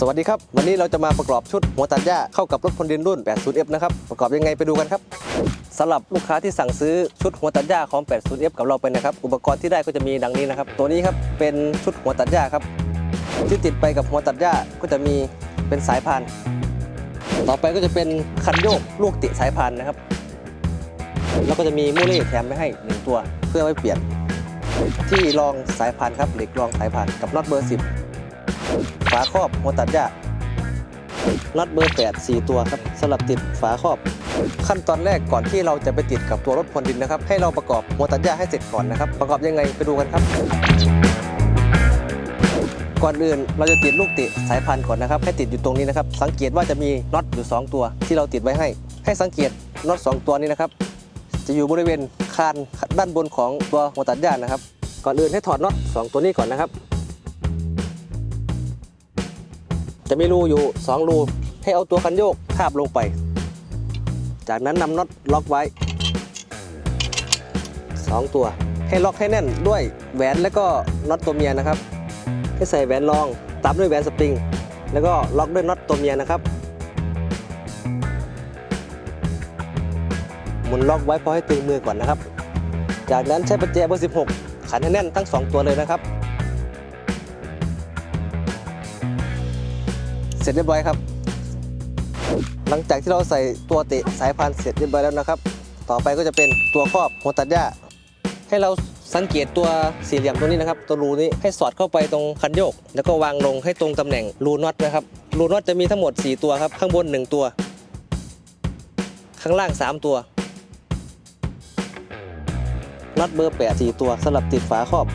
สวัสดีครับ วันนี้เราจะมาประกอบชุดหัวตัดหญ้าเข้ากับรถพลดินรุ่น 80F นะครับ ประกอบยังไงไปดูกันครับสำหรับลูกค้าที่สั่งซื้อชุดหัวตัดหญ้าของ 80F กับเราไปนะครับ อุปกรณ์ที่ได้ก็จะมีดังนี้นะครับ ตัวนี้ครับเป็นชุดหัวตัดหญ้าครับ ที่ติดไปกับหัวตัดหญ้าก็จะมีเป็นสายพาน ต่อไปก็จะเป็นคันโยกลูกติสายพานนะครับ แล้วก็จะมีมูเล่แถมไม่ให้หนึ่งตัว เพื่อไว้เปลี่ยน ที่รองสายพานครับเหล็กรองสายพานกับน็อตเบอร์ 10 ฝาครอบหัวตัดหญ้าน็อตเบอร์ 8 4 ตัวครับสำหรับติดฝาครอบ ขั้นตอนแรกก่อนที่เราจะไปติดกับตัวรถพรวนดินนะครับ ให้เราประกอบหัวตัดหญ้าให้เสร็จก่อนนะครับ ประกอบยังไงไปดูกันครับ ก่อนอื่นเราจะติดลูกติสายพานก่อนนะครับ ให้ติดอยู่ตรงนี้นะครับ สังเกตว่าจะมีน็อตอยู่ 2 ตัวที่เราติดไว้ให้ ให้สังเกตน็อต 2 ตัวนี้นะครับ จะอยู่บริเวณคานด้านบนของตัวหัวตัดหญ้านะครับ ก่อนอื่นให้ถอดน็อต2ตัวนี้ก่อนนะครับ จะมีรูอยู่ 2 รู ให้เอาตัวคันโยกทาบลงไป จากนั้นนำน็อตล็อกไว้ 2 ตัว ให้ล็อกให้แน่นด้วยแหวนและก็น็อตตัวเมียนะครับ ให้ใส่แหวนรองตามด้วยแหวนสปริง แล้วก็ล็อกด้วยน็อตตัวเมียนะครับหมุนล็อกไว้พอให้ตึงมือก่อนนะครับ จากนั้นใช้ประแจเบอร์ 16 ขันให้แน่นทั้ง 2 ตัวเลยนะครับ ร็จเรียบร้อยครับ หลังจากที่เราใส่ตัวเตะสายพานเสร็จเรียบร้อยแล้วนะครับ ต่อไปก็จะเป็นตัวครอบหัวตัดหญ้าให้เราสังเกตตัวสี่เหลี่ยมตัวนี้นะครับ ตัวรูนี้ให้สอดเข้าไปตรงคันโยก แล้วก็วางลงให้ตรงตำแหน่งรูน็อตนะครับรูน็อตจะมีทั้งหมด 4 ตัวครับ ข้างบน 1 ตัว ข้างล่าง 3 ตัวน็อตเบอร์8 4ตัวสำหรับติดฝาครอบ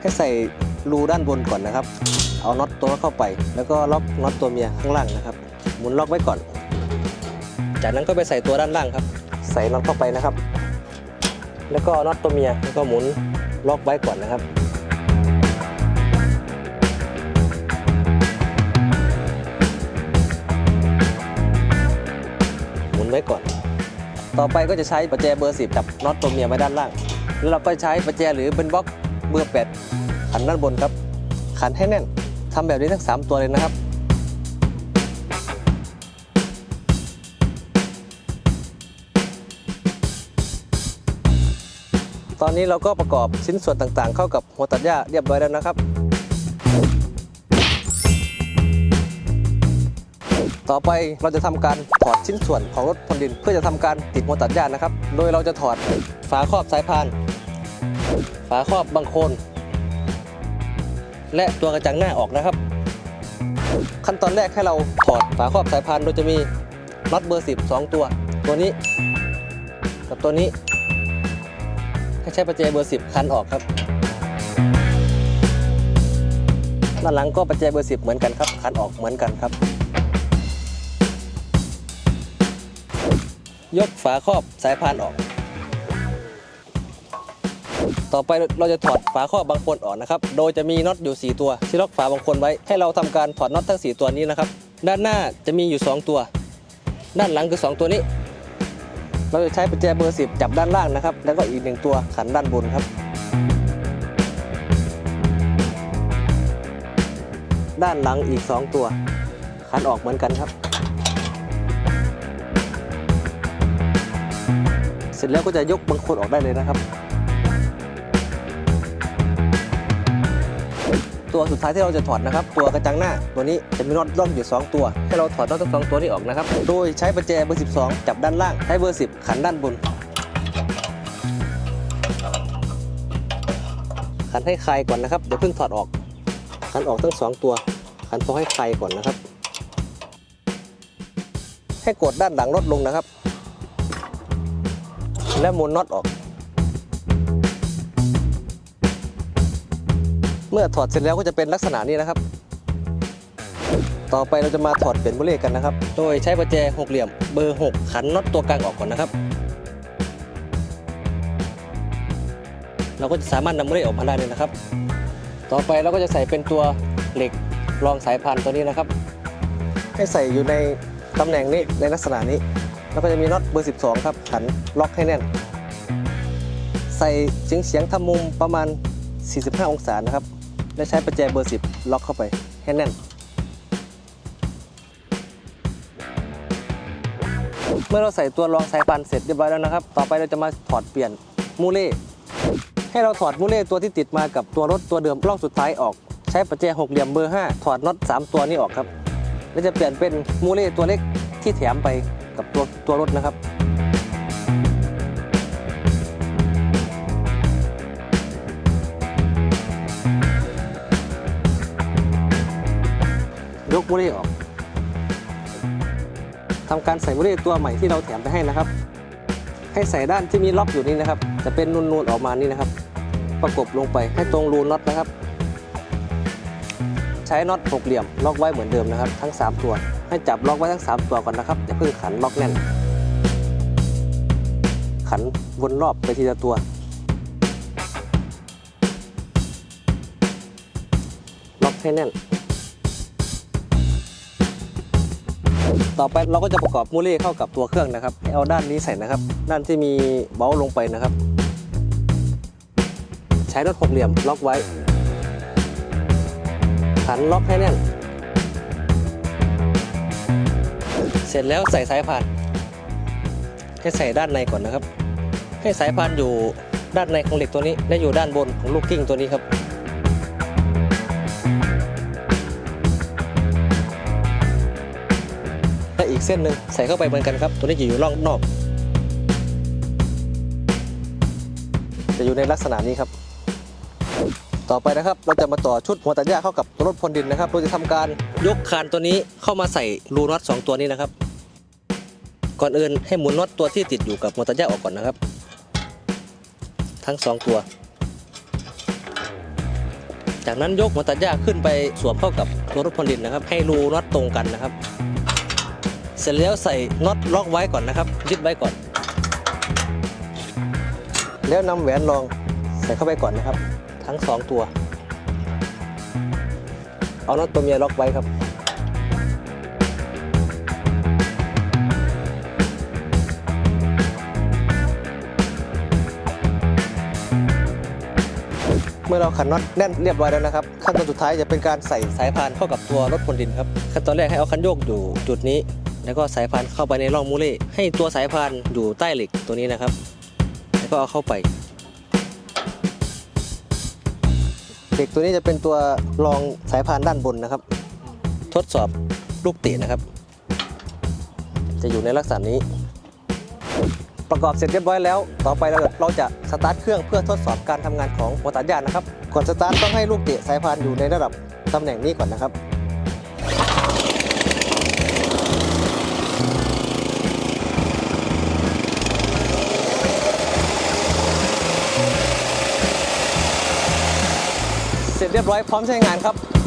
ให้ใส่ รูด้านบนก่อนนะครับ เอาน็อตตัวเข้าไป แล้วก็ล็อกน็อตตัวเมียข้างล่างนะครับ หมุนล็อกไว้ก่อน จากนั้นก็ไปใส่ตัวด้านล่างครับ ใส่น็อตเข้าไปนะครับ แล้วก็น็อตตัวเมียแล้วก็หมุนล็อกไว้ก่อนนะครับหมุนไว้ก่อน ต่อไปก็จะใช้ประแจเบอร์ 10จับน็อตตัวเมียไว้ด้านล่าง แล้วเราก็ใช้ประแจหรือเป็นบล็อกเบอร์ 8 ขันด้านบนครับ ขันให้แน่นทำแบบนี้ทั้ง 3 ตัวเลยนะครับตอนนี้เราก็ประกอบชิ้นส่วนต่างๆ เข้ากับหัวตัดหญ้าเรียบร้อยแล้วนะครับ ต่อไปเราจะทำการถอดชิ้นส่วนของรถพรวนดิน เพื่อจะทำการติดหัวตัดหญ้านะครับ โดยเราจะถอดฝาครอบสายพาน ฝาครอบบังโคลน และตัวกระจังหน้าออกนะครับ ขั้นตอนแรกให้เราถอดฝาครอบสายพานโดยจะมีน็อตเบอร์ 10 2 ตัว ตัวนี้ กับตัวนี้ ให้ใช้ประแจเบอร์ 10 คันออกครับด้านหลังก็ประแจเบอร์ 10 เหมือนกันครับ คันออกเหมือนกันครับ ยกฝาครอบสายพานออก ต่อไปเราจะถอดฝาครอบบางคนออกนะครับ โดยจะมีน็อตอยู่ 4 ตัวที่ล็อกฝาบางคนไว้ ให้เราทำการถอดน็อตทั้ง 4 ตัวนี้นะครับ ด้านหน้าจะมีอยู่ 2 ตัว ด้านหลังคือ 2 ตัวนี้ เราจะใช้ประแจเบอร์10จับด้านล่างนะครับ แล้วก็อีกหนึ่งตัวขันด้านบนครับ ด้านหลังอีก 2 ตัว ขันออกเหมือนกันครับ เสร็จแล้วก็จะยกบางคนออกได้เลยนะครับ ตัวสุดท้ายที่เราจะถอดนะครับ ตัวกระจังหน้าตัวนี้จะมีน็อตร่องอยู่ 2 ตัว ให้เราถอดน็อตทั้งสองตัวนี้ออกนะครับ โดยใช้ประแจเบอร์ 12 จับด้านล่าง ใช้เบอร์ 10 ขันด้านบน ขันให้คลายก่อนนะครับเดี๋ยวเพิ่งถอดออก ขันออกทั้งสองตัว ขันพอให้คลายก่อนนะครับ ให้กดด้านหลังลดลงนะครับ และหมุนน็อตออก เมื่อถอดเสร็จแล้วก็จะเป็นลักษณะนี้นะครับ ต่อไปเราจะมาถอดเปลี่ยนบุเรกันนะครับ โดยใช้ประแจหกเหลี่ยมเบอร์ 6 ขันน็อตตัวกลางออกก่อนนะครับ เราก็จะสามารถนำบุเรออกมาได้เลยนะครับ ต่อไปเราก็จะใส่เป็นตัวเหล็กรองสายพานตัวนี้นะครับ ให้ใส่อยู่ในตำแหน่งนี้ในลักษณะนี้ แล้วก็จะมีน็อตเบอร์ 12 ครับขันล็อกให้แน่น ใส่เฉียงเฉียงๆทำมุมประมาณ 45 องศานะครับ และใช้ประแจเบอร์ 10 ล็อกเข้าไปให้แน่น เมื่อเราใส่ตัวรองสายฟันเสร็จเรียบร้อยแล้วนะครับ ต่อไปเราจะมาถอดเปลี่ยนมูเล่ให้เราถอดมูเล่ตัวที่ติดมากับตัวรถตัวเดิมล้องสุดท้ายออก ใช้ประแจหกเหลี่ยมเบอร์ 5 ถอดน็อต3 ตัวนี้ออกครับ และจะเปลี่ยนเป็นมูเล่ตัวเล็กที่แถมไปกับตัวตัวรถนะครับ ยกมูเล่ออกทำการใส่มูเล่ตัวใหม่ที่เราแถมไปให้นะครับ ให้ใส่ด้านที่มีล็อกอยู่นี่นะครับ จะเป็นนูนๆออกมานี่นะครับ ประกบลงไปให้ตรงรูน็อตนะครับ ใช้น็อตหกเหลี่ยมล็อกไว้เหมือนเดิมนะครับ ทั้ง 3 ตัว ให้จับล็อกไว้ทั้ง 3 ตัวก่อนนะครับอย่าเพิ่งขันล็อกแน่น ขันวนรอบไปทีละตัวล็อกให้แน่น ต่อไปเราก็จะประกอบมูเล่เข้ากับตัวเครื่องนะครับให้เอาด้านนี้ใส่นะครับ ด้านที่มีเบ้าลงไปนะครับ ใช้น็อตหกเหลี่ยมล็อกไว้ขันล็อกให้แน่น เสร็จแล้วใส่สายพานให้ใส่ด้านในก่อนนะครับ ให้สายพานอยู่ด้านในของเหล็กตัวนี้และอยู่ด้านบนของลูกกิ้งตัวนี้ครับ ส้นหนึ่งใส่เข้าไปเหมือนกันครับ ตัวนี้จะอยู่ร่องนอก จะอยู่ในลักษณะนี้ครับ ต่อไปนะครับ เราจะมาต่อชุดหัวตัดหญ้าเข้ากับตัวรถพรวนดินนะครับ เราจะทำการยกคานตัวนี้เข้ามาใส่รูน็อตสองตัวนี้นะครับ ก่อนอื่นให้หมุนน็อตตัวที่ติดอยู่กับหัวตัดหญ้าออกก่อนนะครับ ทั้งสองตัวจากนั้นยกหัวตัดหญ้าขึ้นไปสวมเข้ากับตัวรถพรวนดินนะครับ ให้รูน็อตตรงกันนะครับ เสร็จแล้วใส่น็อตล็อกไว้ก่อนนะครับ ยึดไว้ก่อน แล้วนำแหวนรองใส่เข้าไปก่อนนะครับ ทั้งสองตัว เอาน็อตตัวเมียล็อกไว้ครับ เมื่อเราขันน็อตแน่นเรียบร้อยแล้วนะครับ ขั้นตอนสุดท้ายจะเป็นการใส่สายพานเข้ากับตัวรถพรวนดินครับ ขั้นตอนแรกให้เอาคันโยกอยู่จุดนี้ แล้วก็สายพานเข้าไปในร่องมูเล่ให้ตัวสายพานอยู่ใต้เหล็กตัวนี้นะครับ แล้วก็เอาเข้าไปเหล็กตัวนี้จะเป็นตัวรองสายพานด้านบนนะครับ ทดสอบลูกเตะนะครับ จะอยู่ในลักษณะนี้ ประกอบเสร็จเรียบร้อยแล้ว ต่อไปเราเราจะสตาร์ทเครื่องเพื่อทดสอบการทำงานของหัวตัดหญ้านะครับก่อนสตาร์ทต้องให้ลูกเตะสายพานอยู่ในระดับตำแหน่งนี้ก่อนนะครับ เสร็จเรียบร้อยพร้อมใช้งานครับ